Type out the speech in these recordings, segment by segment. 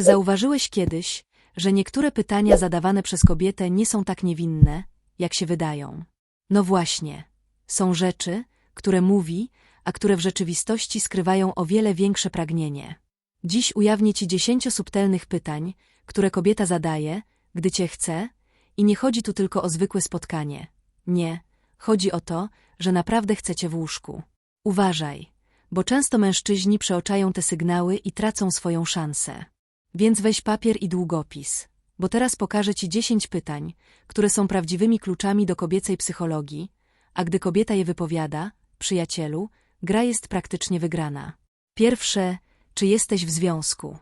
Czy zauważyłeś kiedyś, że niektóre pytania zadawane przez kobietę nie są tak niewinne, jak się wydają? No właśnie, są rzeczy, które mówi, a które w rzeczywistości skrywają o wiele większe pragnienie. Dziś ujawnię Ci dziesięcio subtelnych pytań, które kobieta zadaje, gdy Cię chce, i nie chodzi tu tylko o zwykłe spotkanie. Nie, chodzi o to, że naprawdę chcecie w łóżku. Uważaj, bo często mężczyźni przeoczają te sygnały i tracą swoją szansę. Więc weź papier i długopis, bo teraz pokażę Ci dziesięć pytań, które są prawdziwymi kluczami do kobiecej psychologii, a gdy kobieta je wypowiada, przyjacielu, gra jest praktycznie wygrana. Pierwsze, czy jesteś w związku?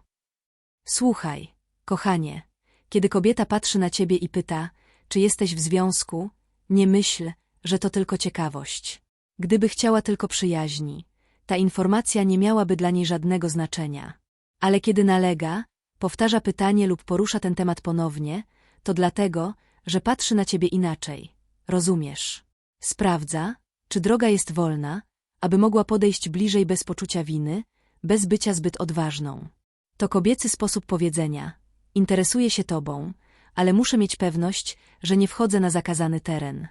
Słuchaj, kochanie, kiedy kobieta patrzy na ciebie i pyta, czy jesteś w związku, nie myśl, że to tylko ciekawość. Gdyby chciała tylko przyjaźni, ta informacja nie miałaby dla niej żadnego znaczenia. Ale kiedy nalega, powtarza pytanie lub porusza ten temat ponownie, to dlatego, że patrzy na ciebie inaczej. Rozumiesz? Sprawdza, czy droga jest wolna, aby mogła podejść bliżej bez poczucia winy, bez bycia zbyt odważną. To kobiecy sposób powiedzenia. Interesuję się tobą, ale muszę mieć pewność, że nie wchodzę na zakazany teren.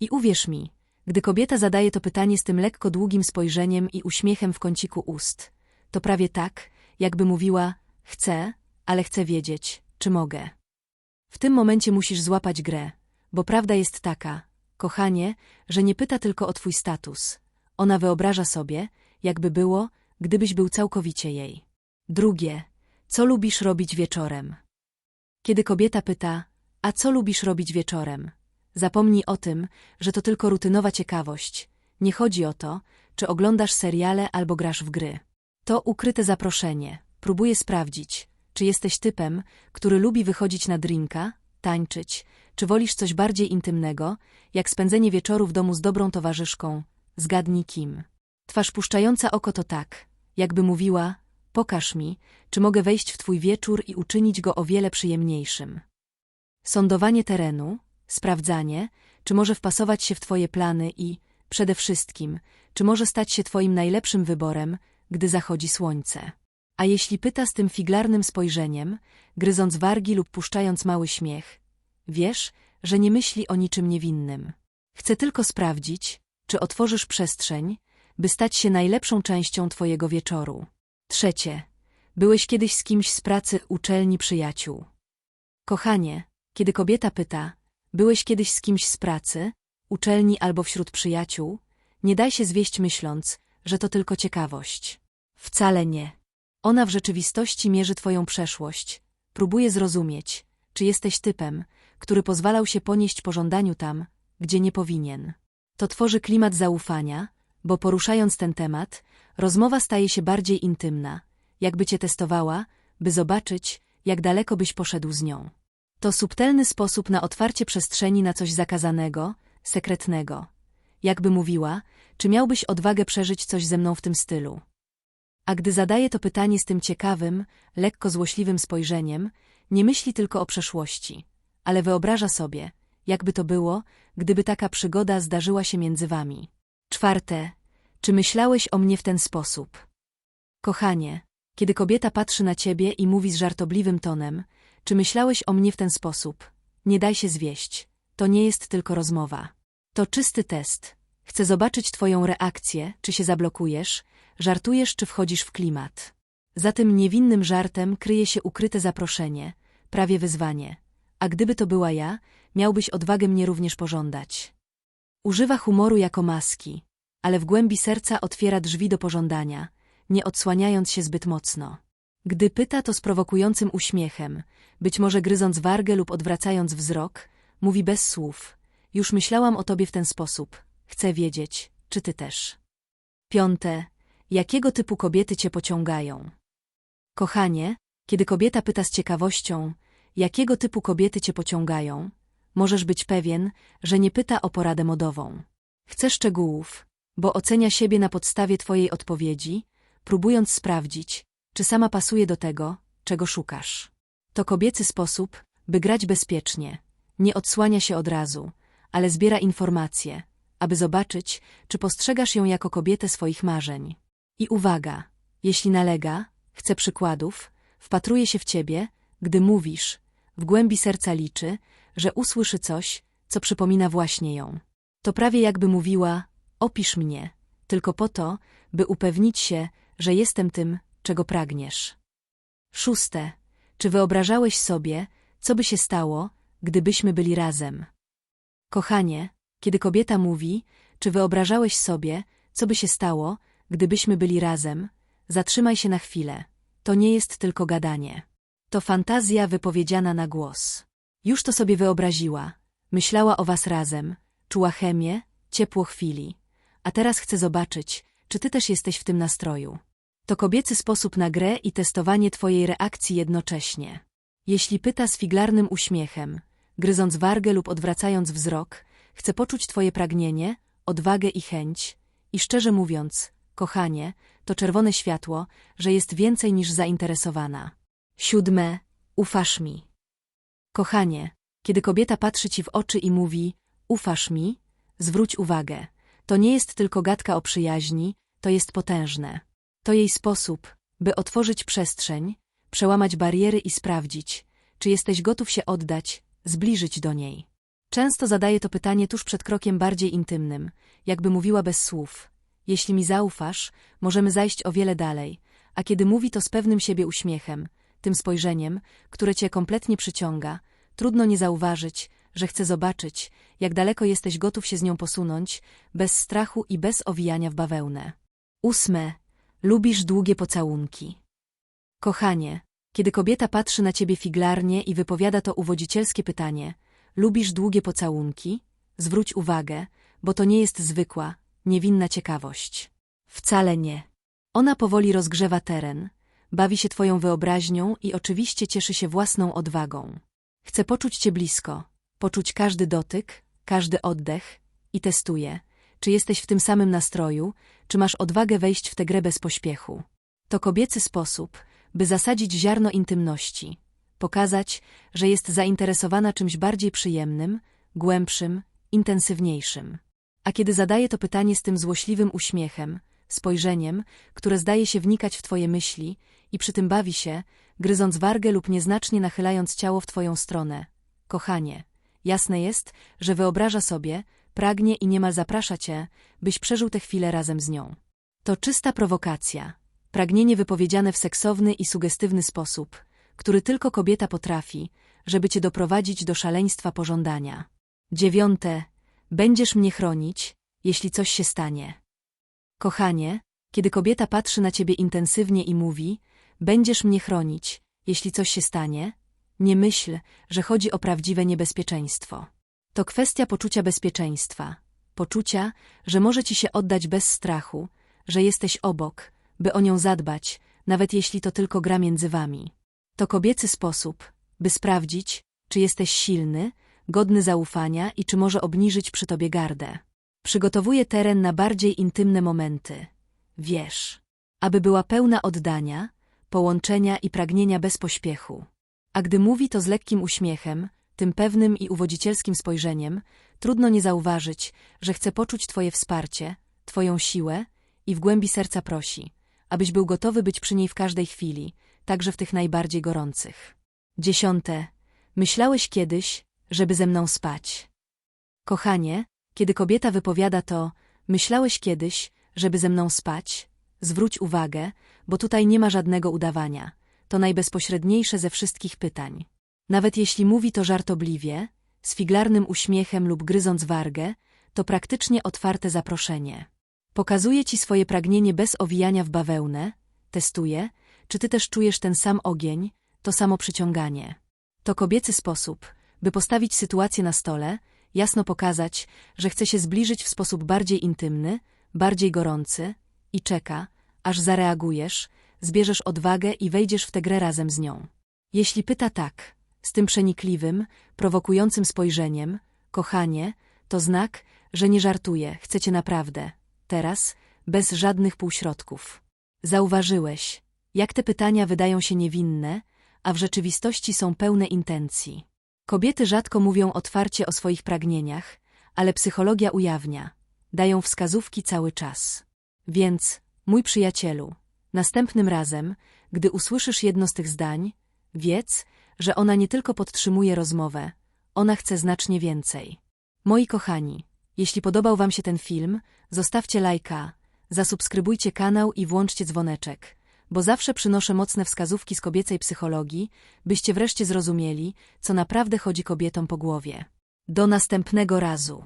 I uwierz mi, gdy kobieta zadaje to pytanie z tym lekko długim spojrzeniem i uśmiechem w kąciku ust, to prawie tak, jakby mówiła, chcę, ale chcę wiedzieć, czy mogę. W tym momencie musisz złapać grę, bo prawda jest taka, kochanie, że nie pyta tylko o twój status. Ona wyobraża sobie, jakby było, gdybyś był całkowicie jej. Drugie, co lubisz robić wieczorem? Kiedy kobieta pyta, a co lubisz robić wieczorem? Zapomnij o tym, że to tylko rutynowa ciekawość. Nie chodzi o to, czy oglądasz seriale albo grasz w gry. To ukryte zaproszenie. Próbuję sprawdzić, czy jesteś typem, który lubi wychodzić na drinka, tańczyć, czy wolisz coś bardziej intymnego, jak spędzenie wieczoru w domu z dobrą towarzyszką. Zgadnij kim. Twarz puszczająca oko to tak, jakby mówiła, pokaż mi, czy mogę wejść w twój wieczór i uczynić go o wiele przyjemniejszym. Sądowanie terenu, sprawdzanie, czy może wpasować się w twoje plany i, przede wszystkim, czy może stać się twoim najlepszym wyborem, gdy zachodzi słońce. A jeśli pyta z tym figlarnym spojrzeniem, gryząc wargi lub puszczając mały śmiech, wiesz, że nie myśli o niczym niewinnym. Chce tylko sprawdzić, czy otworzysz przestrzeń, by stać się najlepszą częścią twojego wieczoru. Trzecie. Byłeś kiedyś z kimś z pracy, uczelni, przyjaciół. Kochanie, kiedy kobieta pyta, byłeś kiedyś z kimś z pracy, uczelni albo wśród przyjaciół, nie daj się zwieść myśląc, że to tylko ciekawość. Wcale nie. Ona w rzeczywistości mierzy twoją przeszłość, próbuje zrozumieć, czy jesteś typem, który pozwalał się ponieść pożądaniu tam, gdzie nie powinien. To tworzy klimat zaufania, bo poruszając ten temat, rozmowa staje się bardziej intymna, jakby cię testowała, by zobaczyć, jak daleko byś poszedł z nią. To subtelny sposób na otwarcie przestrzeni na coś zakazanego, sekretnego. Jakby mówiła, czy miałbyś odwagę przeżyć coś ze mną w tym stylu. A gdy zadaje to pytanie z tym ciekawym, lekko złośliwym spojrzeniem, nie myśli tylko o przeszłości, ale wyobraża sobie, jakby to było, gdyby taka przygoda zdarzyła się między wami. Czwarte, czy myślałeś o mnie w ten sposób? Kochanie, kiedy kobieta patrzy na ciebie i mówi z żartobliwym tonem, czy myślałeś o mnie w ten sposób? Nie daj się zwieść. To nie jest tylko rozmowa. To czysty test. Chcę zobaczyć twoją reakcję, czy się zablokujesz, żartujesz czy wchodzisz w klimat. Za tym niewinnym żartem kryje się ukryte zaproszenie, prawie wyzwanie. A gdyby to była ja, miałbyś odwagę mnie również pożądać. Używa humoru jako maski, ale w głębi serca otwiera drzwi do pożądania, nie odsłaniając się zbyt mocno. Gdy pyta to z prowokującym uśmiechem, być może gryząc wargę lub odwracając wzrok, mówi bez słów. Już myślałam o tobie w ten sposób. Chcę wiedzieć, czy ty też. Piąte. Jakiego typu kobiety cię pociągają? Kochanie, kiedy kobieta pyta z ciekawością, jakiego typu kobiety cię pociągają, możesz być pewien, że nie pyta o poradę modową. Chce szczegółów, bo ocenia siebie na podstawie twojej odpowiedzi, próbując sprawdzić, czy sama pasuje do tego, czego szukasz. To kobiecy sposób, by grać bezpiecznie, nie odsłania się od razu, ale zbiera informacje, aby zobaczyć, czy postrzegasz ją jako kobietę swoich marzeń. I uwaga, jeśli nalega, chce przykładów, wpatruje się w ciebie, gdy mówisz, w głębi serca liczy, że usłyszy coś, co przypomina właśnie ją. To prawie jakby mówiła, opisz mnie, tylko po to, by upewnić się, że jestem tym, czego pragniesz. Szóste. Czy wyobrażałeś sobie, co by się stało, gdybyśmy byli razem? Kochanie, kiedy kobieta mówi, czy wyobrażałeś sobie, co by się stało, gdybyśmy byli razem, zatrzymaj się na chwilę. To nie jest tylko gadanie. To fantazja wypowiedziana na głos. Już to sobie wyobraziła. Myślała o was razem, czuła chemię, ciepło chwili. A teraz chcę zobaczyć, czy ty też jesteś w tym nastroju. To kobiecy sposób na grę i testowanie twojej reakcji jednocześnie. Jeśli pyta z figlarnym uśmiechem, gryząc wargę lub odwracając wzrok, chcę poczuć twoje pragnienie, odwagę i chęć, i szczerze mówiąc, kochanie, to czerwone światło, że jest więcej niż zainteresowana. Siódme, ufasz mi. Kochanie, kiedy kobieta patrzy ci w oczy i mówi, ufasz mi, zwróć uwagę. To nie jest tylko gadka o przyjaźni, to jest potężne. To jej sposób, by otworzyć przestrzeń, przełamać bariery i sprawdzić, czy jesteś gotów się oddać, zbliżyć do niej. Często zadaje to pytanie tuż przed krokiem bardziej intymnym, jakby mówiła bez słów. Jeśli mi zaufasz, możemy zajść o wiele dalej, a kiedy mówi to z pewnym siebie uśmiechem, tym spojrzeniem, które cię kompletnie przyciąga, trudno nie zauważyć, że chce zobaczyć, jak daleko jesteś gotów się z nią posunąć, bez strachu i bez owijania w bawełnę. Ósme. Lubisz długie pocałunki. Kochanie, kiedy kobieta patrzy na ciebie figlarnie i wypowiada to uwodzicielskie pytanie, lubisz długie pocałunki? Zwróć uwagę, bo to nie jest zwykła, niewinna ciekawość. Wcale nie. Ona powoli rozgrzewa teren, bawi się twoją wyobraźnią i oczywiście cieszy się własną odwagą. Chce poczuć cię blisko, poczuć każdy dotyk, każdy oddech i testuje, czy jesteś w tym samym nastroju, czy masz odwagę wejść w tę grę bez pośpiechu. To kobiecy sposób, by zasadzić ziarno intymności, pokazać, że jest zainteresowana czymś bardziej przyjemnym, głębszym, intensywniejszym. A kiedy zadaje to pytanie z tym złośliwym uśmiechem, spojrzeniem, które zdaje się wnikać w twoje myśli i przy tym bawi się, gryząc wargę lub nieznacznie nachylając ciało w twoją stronę. Kochanie, jasne jest, że wyobraża sobie, pragnie i niemal zaprasza cię, byś przeżył tę chwilę razem z nią. To czysta prowokacja, pragnienie wypowiedziane w seksowny i sugestywny sposób, który tylko kobieta potrafi, żeby cię doprowadzić do szaleństwa pożądania. Dziewiąte. Będziesz mnie chronić, jeśli coś się stanie. Kochanie, kiedy kobieta patrzy na ciebie intensywnie i mówi, będziesz mnie chronić, jeśli coś się stanie, nie myśl, że chodzi o prawdziwe niebezpieczeństwo. To kwestia poczucia bezpieczeństwa, poczucia, że może ci się oddać bez strachu, że jesteś obok, by o nią zadbać, nawet jeśli to tylko gra między wami. To kobiecy sposób, by sprawdzić, czy jesteś silny, godny zaufania i czy może obniżyć przy tobie gardę. Przygotowuje teren na bardziej intymne momenty. Wiesz, aby była pełna oddania, połączenia i pragnienia bez pośpiechu. A gdy mówi to z lekkim uśmiechem, tym pewnym i uwodzicielskim spojrzeniem, trudno nie zauważyć, że chce poczuć Twoje wsparcie, Twoją siłę i w głębi serca prosi, abyś był gotowy być przy niej w każdej chwili, także w tych najbardziej gorących. Dziesiąte. Myślałeś kiedyś, żeby ze mną spać. Kochanie, kiedy kobieta wypowiada to, myślałeś kiedyś, żeby ze mną spać? Zwróć uwagę, bo tutaj nie ma żadnego udawania. To najbezpośredniejsze ze wszystkich pytań. Nawet jeśli mówi to żartobliwie, z figlarnym uśmiechem lub gryząc wargę, to praktycznie otwarte zaproszenie. Pokazuje ci swoje pragnienie bez owijania w bawełnę, testuje, czy ty też czujesz ten sam ogień, to samo przyciąganie. To kobiecy sposób, by postawić sytuację na stole, jasno pokazać, że chce się zbliżyć w sposób bardziej intymny, bardziej gorący i czeka, aż zareagujesz, zbierzesz odwagę i wejdziesz w tę grę razem z nią. Jeśli pyta tak, z tym przenikliwym, prowokującym spojrzeniem, kochanie, to znak, że nie żartuje, chcecie naprawdę, teraz, bez żadnych półśrodków. Zauważyłeś, jak te pytania wydają się niewinne, a w rzeczywistości są pełne intencji. Kobiety rzadko mówią otwarcie o swoich pragnieniach, ale psychologia ujawnia, dają wskazówki cały czas. Więc, mój przyjacielu, następnym razem, Gdy usłyszysz jedno z tych zdań, wiedz, że ona nie tylko podtrzymuje rozmowę, ona chce znacznie więcej. Moi kochani, jeśli podobał Wam się ten film, zostawcie lajka, zasubskrybujcie kanał i włączcie dzwoneczek, bo zawsze przynoszę mocne wskazówki z kobiecej psychologii, byście wreszcie zrozumieli, co naprawdę chodzi kobietom po głowie. Do następnego razu.